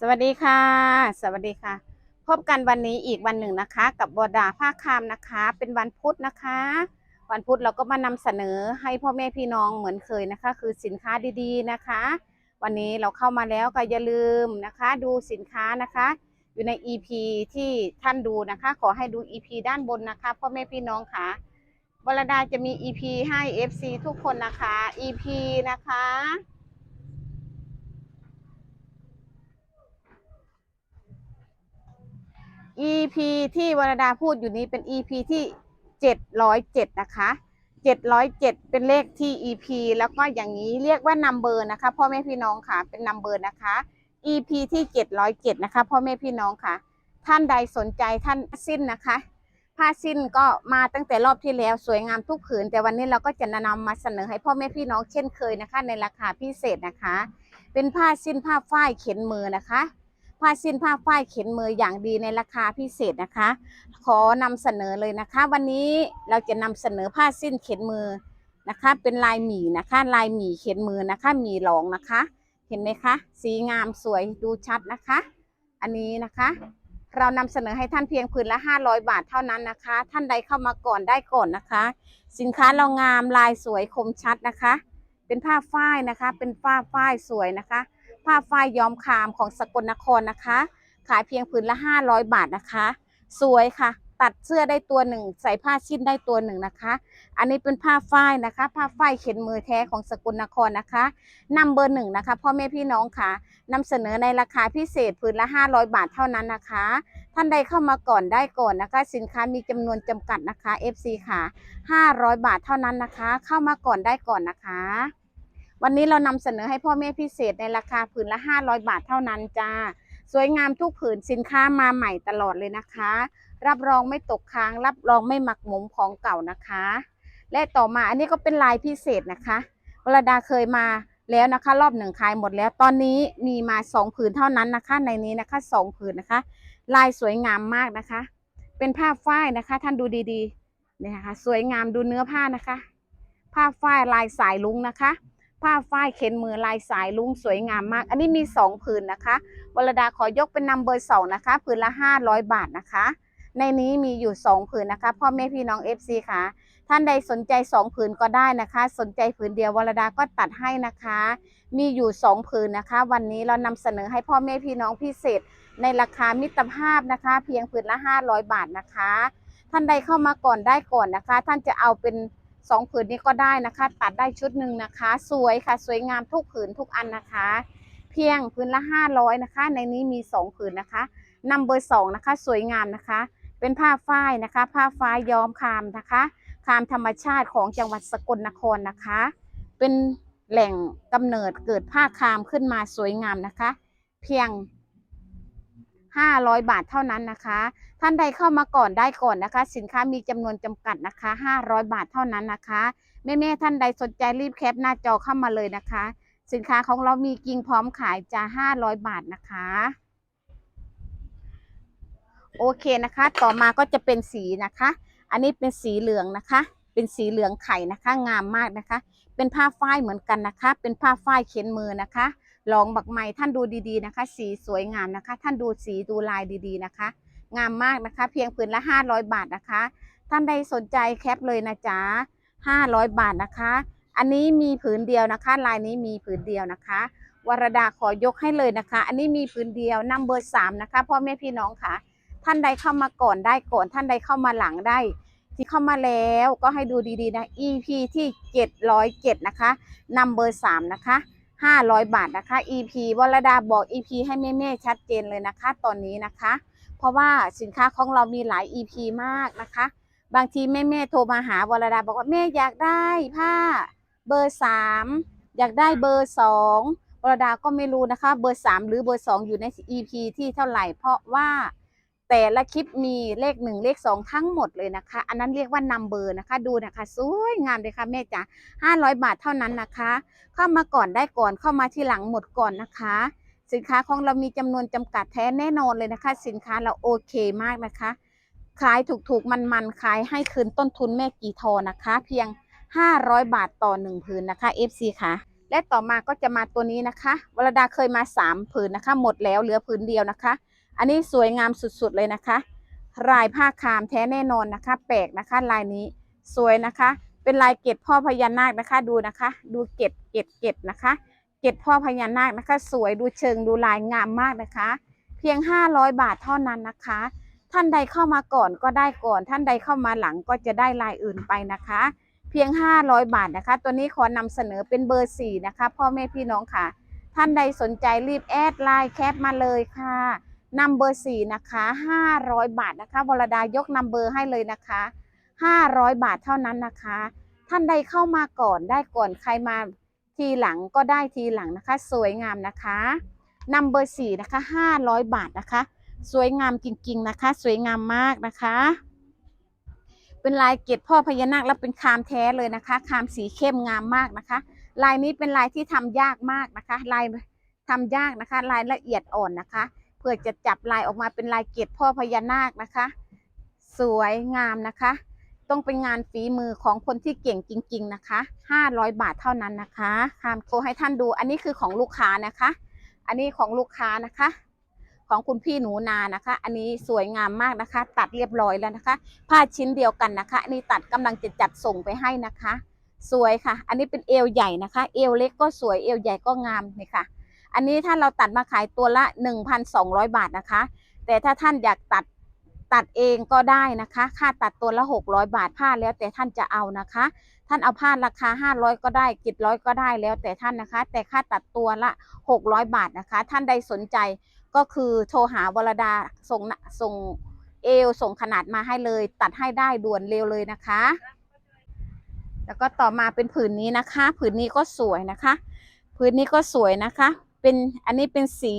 สวัสดีค่ะ สวัสดีค่ะ พบกันวันนี้อีกวันหนึ่งนะคะ กับบอดาภาคคามนะคะ เป็นวันพุธนะคะ วันพุธเราก็มานำเสนอให้พ่อแม่พี่น้องเหมือนเคยนะคะ คือสินค้าดีๆนะคะ วันนี้เราเข้ามาแล้วก็อย่าลืมนะคะ ดูสินค้านะคะ อยู่ใน EP ที่ท่านดูนะคะ ขอให้ดู EP ด้านบนนะคะพ่อแม่พี่น้องค่ะวรดาจะมี EP ให้ FC ทุกคนนะคะ EP นะคะ EP ที่วรดาพูดอยู่นี้เป็น EP ที่ 707 นะคะ 707 เป็นเลขที่ EP แล้วก็อย่างนี้เรียกว่า number นะคะพ่อแม่พี่น้องค่ะเป็น number นะคะ EP ที่ 707 นะคะพ่อแม่พี่น้องค่ะ ท่านใดสนใจท่านสิ้นนะคะ ผ้าสิ้นก็มาตั้งแต่รอบที่แล้วสวยงามทุกผืน แต่วันนี้เราก็จะนำมาเสนอให้พ่อแม่พี่น้องเช่นเคยนะคะ ในราคาพิเศษนะคะ เป็นผ้าสิ้นผ้าฝ้ายเข็นมือนะคะ ผ้าสิ้นผ้าฝ้ายเข็นมืออย่างดีในราคาพิเศษนะคะ ขอนำเสนอเลยนะคะ วันนี้เราจะนำเสนอผ้าสิ้นเข็นมือนะคะ เป็นลายหมี่นะคะ ลายหมี่เข็นมือนะคะหมี่หลองนะคะ เห็นไหมคะ สีงามสวยดูชัดนะคะ อันนี้นะคะ เรานำเสนอให้ท่านเพียงผืนละ 500 บาทเท่านั้นนะคะ ท่านใดเข้ามาก่อนได้ก่อนนะคะ สินค้าเรางามลายสวยคมชัดนะคะ เป็นผ้าฝ้ายนะคะ เป็นผ้าฝ้ายสวยนะคะ ผ้าฝ้ายย้อมคามของสกลนครนะคะ ขายเพียงผืนละ 500 บาทนะคะ สวยค่ะ ตัดเสื้อได้ตัวหนึ่ง ใส่ผ้าชิ้นได้ตัวหนึ่งนะคะ อันนี้เป็นผ้าฝ้ายนะคะ ผ้าฝ้ายเข็นมือแท้ของสกลนครนะคะนำเบอร์หนึ่งนะคะพ่อแม่พี่น้องค่ะนำเสนอในราคาพิเศษผืนละ 500 บาทเท่านั้นนะคะท่านใดเข้ามาก่อนได้ก่อนนะคะ สินค้ามีจำนวนจำกัดนะคะ FC ค่ะ 500 บาทเท่านั้นนะคะ เข้ามาก่อนได้ก่อนนะคะ วันนี้เรานำเสนอให้พ่อแม่พิเศษในราคาผืนละ 500 บาทเท่านั้นจ้า สวยงามทุกผืนสินค้ามาใหม่ตลอดเลยนะคะ รับรองไม่ตกค้าง รับรองไม่หมักหมมของเก่านะคะ และต่อมาอันนี้ก็เป็นลายพิเศษนะคะวรดาเคยมาแล้วนะคะ รอบหนึ่งขายหมดแล้ว ตอนนี้มีมาสองผืนเท่านั้นนะคะ ในนี้นะคะสองผืนนะคะ ลายสวยงามมากนะคะ เป็นผ้าฝ้ายนะคะ ท่านดูดีๆเนี่ยนะคะ สวยงามดูเนื้อผ้านะคะ ผ้าฝ้ายลายสายลุงนะคะ ผ้าฝ้ายเข็นมือลายสายลุงสวยงามมาก อันนี้มีสองผืนนะคะ วรดาขอยกเป็นนัมเบอร์สองนะคะ ผืนละห้าร้อยบาทนะคะ ในนี้มีอยู่สองผืนนะคะ พ่อแม่พี่น้องเอฟซีค่ะ ท่านใดสนใจสองผืนก็ได้นะคะ สนใจผืนเดียววรดาก็ตัดให้นะคะ มีอยู่สองผืนนะคะ วันนี้เรานำเสนอให้พ่อแม่พี่น้องพิเศษ ในราคามิตรภาพนะคะ เพียงผืนละ 500 บาทนะคะ ท่านใดเข้ามาก่อนได้ก่อนนะคะ ท่านจะเอาเป็น สองผืนนี้ก็ได้นะคะ ตัดได้ชุดหนึ่งนะคะ สวยค่ะ สวยงามทุกผืนทุกอันนะคะ เพียงผืนละ500นะคะ ในนี้มีสองผืนนะคะนำเบอร์สองนะคะ สวยงามนะคะ เป็นผ้าฝ้ายนะคะ ผ้าฝ้ายย้อมคามนะคะคามธรรมชาติของจังหวัดสกลนครนะคะ เป็นแหล่งกำเนิดเกิดผ้าคามขึ้นมาสวยงามนะคะ เพียง 500 บาทเท่านั้นนะคะ ท่านใดเข้ามาก่อนได้ก่อนนะคะ สินค้ามีจำนวนจำกัดนะคะ 500 บาทเท่านั้นนะคะแม่ๆท่านใดสนใจรีบแคปหน้าจอเข้ามาเลยนะคะ สินค้าของเรามีกิ่งพร้อมขายจะ500 บาทนะคะโอเคนะคะ ต่อมาก็จะเป็นสีนะคะ อันนี้เป็นสีเหลืองนะคะ เป็นสีเหลืองไข่นะคะ งามมากนะคะ เป็นผ้าฝ้ายเหมือนกันนะคะ เป็นผ้าฝ้ายเข็นมือนะคะ ลองบักไม้ท่านดูดีๆนะคะ สีสวยงามนะคะ ท่านดูสีดูลายดีๆนะคะ งามมากนะคะ เพียงผืนละ 500 บาทนะคะ ท่านใดสนใจแคปเลยนะจ๊ะ500 บาทนะคะ อันนี้มีผืนเดียวนะคะ ลายนี้มีผืนเดียวนะคะวรดาขอยกให้เลยนะคะ อันนี้มีผืนเดียวนัมเบอร์สามนะคะพ่อแม่พี่น้องค่ะ ท่านใดเข้ามาก่อนได้ก่อน ท่านใดเข้ามาหลังได้ ที่เข้ามาแล้วก็ให้ดูดีๆนะ EP ที่707นะคะนัมเบอร์สามนะคะ500 บาทนะคะ EP วรดาบอก EP ให้แม่ๆชัดเจนเลยนะคะ ตอนนี้นะคะ เพราะว่าสินค้าของเรามีหลาย EP มากนะคะ บางทีแม่ๆโทรมาหาวรดาบอกว่าแม่อยากได้ผ้าเบอร์สามอยากได้เบอร์สองวรดาก็ไม่รู้นะคะ เบอร์สามหรือเบอร์สองอยู่ใน EP ที่เท่าไหร่ เพราะว่าแต่ละคลิปมีเลขหนึ่งเลขสองทั้งหมดเลยนะคะ อันนั้นเรียกว่านัมเบอร์นะคะ ดูนะคะ สวยงามเลยค่ะแม่จ๋าห้าร้อยบาทเท่านั้นนะคะ เข้ามาก่อนได้ก่อนเข้ามาที่หลังหมดก่อนนะคะ สินค้าของเรามีจำนวนจำกัดแท้แน่นอนเลยนะคะ สินค้าเราโอเคมากนะคะ ขายถูกๆมันๆขายให้คืนต้นทุนแม่กี่ทอนะคะ เพียง 500 บาทต่อหนึ่งผืนนะคะ FC ค่ะ และต่อมาก็จะมาตัวนี้นะคะวรดาเคยมาสามผืนนะคะ หมดแล้วเหลือผืนเดียวนะคะ อันนี้สวยงามสุดๆเลยนะคะ ลายผ้าคามแท้แน่นอนนะคะ แปลกนะคะลายนี้สวยนะคะ เป็นลายเกตพ่อพญานาคนะคะดูนะคะ ดูเกตเกตเกตนะคะ เกตพ่อพญานาคนะคะ สวยดูเชิงดูลายงามมากนะคะ เพียง 500 บาทเท่านั้นนะคะ ท่านใดเข้ามาก่อนก็ได้ก่อน ท่านใดเข้ามาหลังก็จะได้ลายอื่นไปนะคะ เพียง 500 บาทนะคะ ตัวนี้ขอนำเสนอเป็นเบอร์4นะคะ พ่อแม่พี่น้องค่ะ ท่านใดสนใจรีบแอดไลน์แคปมาเลยค่ะนำเบอร์4นะคะ 500 บาทนะคะวรดายกนำเบอร์ให้เลยนะคะ 500 บาทเท่านั้นนะคะ ท่านใดเข้ามาก่อนได้ก่อนใครมา ทีหลังก็ได้ทีหลังนะคะ สวยงามนะคะนำเบอร์4นะคะ500บาทนะคะ สวยงามจริงๆนะคะ สวยงามมากนะคะ เป็นลายเกตพ่อพญานาคแล้วเป็นคามแท้เลยนะคะ คามสีเข้มงามมากนะคะ ลายนี้เป็นลายที่ทำยากมากนะคะ ลายทำยากนะคะ ลายละเอียดอ่อนนะคะ เพื่อจะจับลายออกมาเป็นลายเกตพ่อพญานาคนะคะ สวยงามนะคะ ต้องเป็นงานฝีมือของคนที่เก่งจริง ๆนะคะ 500 บาทเท่านั้นนะคะคามโชว์ให้ท่านดู อันนี้คือของลูกค้านะคะ อันนี้ของลูกค้านะคะ ของคุณพี่หนูนานะคะ อันนี้สวยงามมากนะคะ ตัดเรียบร้อยแล้วนะคะ ผ้าชิ้นเดียวกันนะคะ อันนี้ตัดกำลังจะจัดส่งไปให้นะคะ สวยค่ะ อันนี้เป็นเอวใหญ่นะคะ เอวเล็กก็สวย เอวใหญ่ก็งามนี่ค่ะ อันนี้ถ้าเราตัดมาขายตัวละ 1,200 บาทนะคะ แต่ถ้าท่านอยากตัด ตัดเองก็ได้นะคะ ค่าตัดตัวละ 600 บาทผ้าแล้วแต่ท่านจะเอานะคะ ท่านเอาผ้าราคา 500 ก็ได้กิดร้อยก็ได้แล้วแต่ท่านนะคะ แต่ค่าตัดตัวละ 600 บาทนะคะ ท่านใดสนใจก็คือโทรหาวรดาส่งส่งเอวส่งขนาดมาให้เลย ตัดให้ได้ด่วนเร็วเลยนะคะ แล้วก็ต่อมาเป็นผืนนี้นะคะ ผืนนี้ก็สวยนะคะ ผืนนี้ก็สวยนะคะ เป็นอันนี้เป็นสี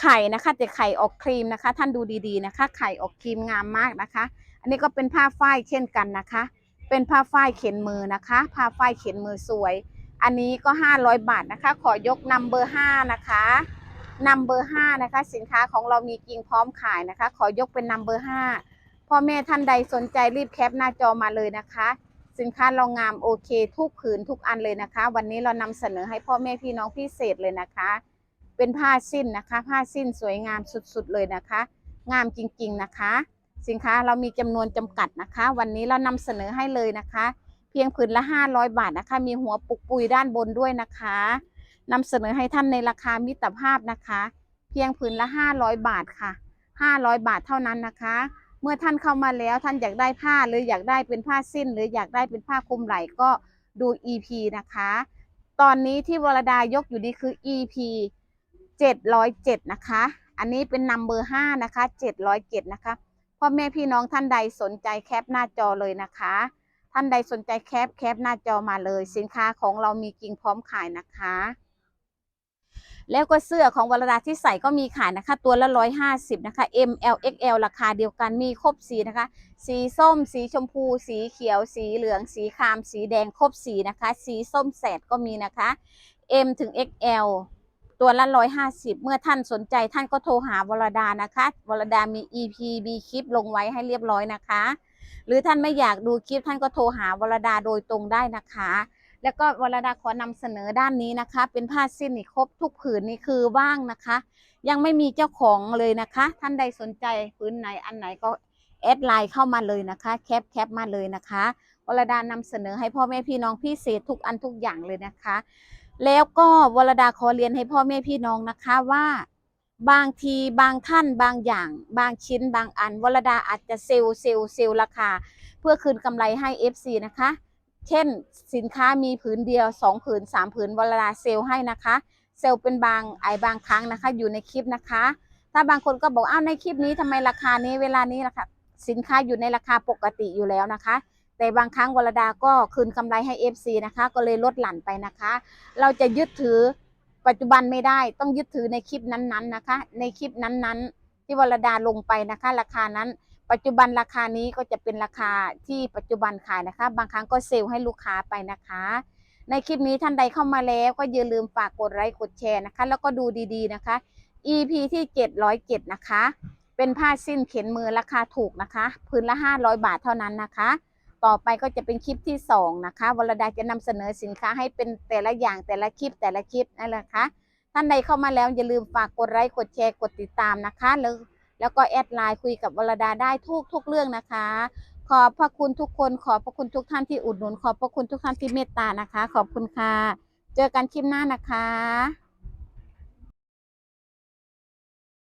ไข่นะคะแต่ไข่ออกครีมนะคะ ท่านดูดีๆนะคะ ไข่ออกครีมงามมากนะคะ อันนี้ก็เป็นผ้าฝ้ายเช่นกันนะคะ เป็นผ้าฝ้ายเข็นมือนะคะ ผ้าฝ้ายเข็นมือสวย อันนี้ก็ 500 บาทนะคะ ขอยกนำเบอร์5นะคะนำเบอร์5นะคะ สินค้าของเรามีกิ่งพร้อมขายนะคะ ขอยกเป็นนำเบอร์5พ่อแม่ท่านใดสนใจรีบแคปหน้าจอมาเลยนะคะ สินค้าเรางามโอเค ทุกผืนทุกอันเลยนะคะ วันนี้เรานำเสนอให้พ่อแม่พี่น้องพิเศษเลยนะคะ เป็นผ้าสิ้นนะคะ ผ้าสิ้นสวยงามสุดๆเลยนะคะ งามจริงๆนะคะ สินค้าเรามีจำนวนจำกัดนะคะ วันนี้เรานำเสนอให้เลยนะคะ เพียงผืนละ 500 บาทนะคะ มีหัวปุกปุยด้านบนด้วยนะคะนำเสนอให้ท่านในราคามิตรภาพนะคะ เพียงผืนละ 500 บาทค่ะ 500 บาทเท่านั้นนะคะ เมื่อท่านเข้ามาแล้วท่านอยากได้ผ้าหรืออยากได้เป็นผ้าสิ้น หรืออยากได้เป็นผ้าคลุมไหล่ก็ดู EP นะคะ ตอนนี้ที่วรดายกอยู่นี่คือ EP 707 นะคะ อันนี้เป็นนัมเบอร์5นะคะ 707 นะคะ พ่อแม่พี่น้องท่านใดสนใจแคปหน้าจอเลยนะคะ ท่านใดสนใจแคปแคปหน้าจอมาเลย สินค้าของเรามีกิ่งพร้อมขายนะคะ แล้วก็เสื้อของวรดาที่ใส่ก็มีขายนะคะ ตัวละร้อยห้าสิบนะคะ M L X L ราคาเดียวกัน มีครบสีนะคะ สีส้ม สีชมพู สีเขียว สีเหลือง สีคราม สีแดง ครบสีนะคะ สีส้มแสดก็มีนะคะ M ถึง XL ตัวละร้อยห้าสิบเมื่อท่านสนใจท่านก็โทรหาวรดานะคะ วรดามี EP มีคลิปลงไว้ให้เรียบร้อยนะคะ หรือท่านไม่อยากดูคลิปท่านก็โทรหาวรดาโดยตรงได้นะคะ แล้วก็วรดาขอนำเสนอด้านนี้นะคะ เป็นผ้าสิ้นนี่ครบทุกผืนนี่คือว่างนะคะ ยังไม่มีเจ้าของเลยนะคะ ท่านใดสนใจผืนไหนอันไหนก็แอดไลน์เข้ามาเลยนะคะแคปแคปมาเลยนะคะวรดานำเสนอให้พ่อแม่พี่น้องพิเศษทุกอันทุกอย่างเลยนะคะ แล้วก็วรดาขอเรียนให้พ่อแม่พี่น้องนะคะว่า บางทีบางท่านบางอย่าง บางชิ้นบางอัน วรดาอาจจะเซลล์เซลล์เซลล์ราคา เพื่อคืนกำไรให้ FC นะคะ เช่นสินค้ามีผืนเดียว 2 ผืน 3 ผืนวรดาเซลล์ให้นะคะ เซลล์เป็นบางไอบางครั้งนะคะ อยู่ในคลิปนะคะ ถ้าบางคนก็บอกอ้าวในคลิปนี้ทำไมราคานี้เวลานี้ล่ะคะสินค้าอยู่ในราคาปกติอยู่แล้วนะคะ แต่บางครั้งวรดาก็คืนกำไรให้ FC นะคะ ก็เลยลดหลั่นไปนะคะ เราจะยึดถือปัจจุบันไม่ได้ต้องยึดถือในคลิปนั้นๆนะคะ ในคลิปนั้นๆ ที่วรดาลงไปนะคะ ราคานั้น ปัจจุบันราคานี้ก็จะเป็นราคาที่ปัจจุบันขายนะคะ บางครั้งก็เซลล์ให้ลูกค้าไปนะคะ ในคลิปนี้ท่านใดเข้ามาแล้ว ก็อย่าลืมฝากกดไลค์กดแชร์นะคะ แล้วก็ดูดีๆนะคะ EP ที่ 707 นะคะ เป็นผ้าสิ้นเข็นมือราคาถูกนะคะ พื้นละ 500 บาทเท่านั้นนะคะ ต่อไปก็จะเป็นคลิปที่สองนะคะวรดาจะนำเสนอสินค้าให้เป็นแต่ละอย่างแต่ละคลิปแต่ละคลิปนั่นแหละค่ะท่านใดเข้ามาแล้วอย่าลืมฝากกดไลค์กดแชร์กดติดตามนะคะแล้วแล้วก็แอดไลน์คุยกับวรดาได้ทุกทุกเรื่องนะคะ ขอบพระคุณทุกคน ขอบพระคุณทุกท่านที่อุดหนุน ขอบพระคุณทุกท่านที่เมตตานะคะ ขอบคุณค่ะ เจอกันคลิปหน้านะคะ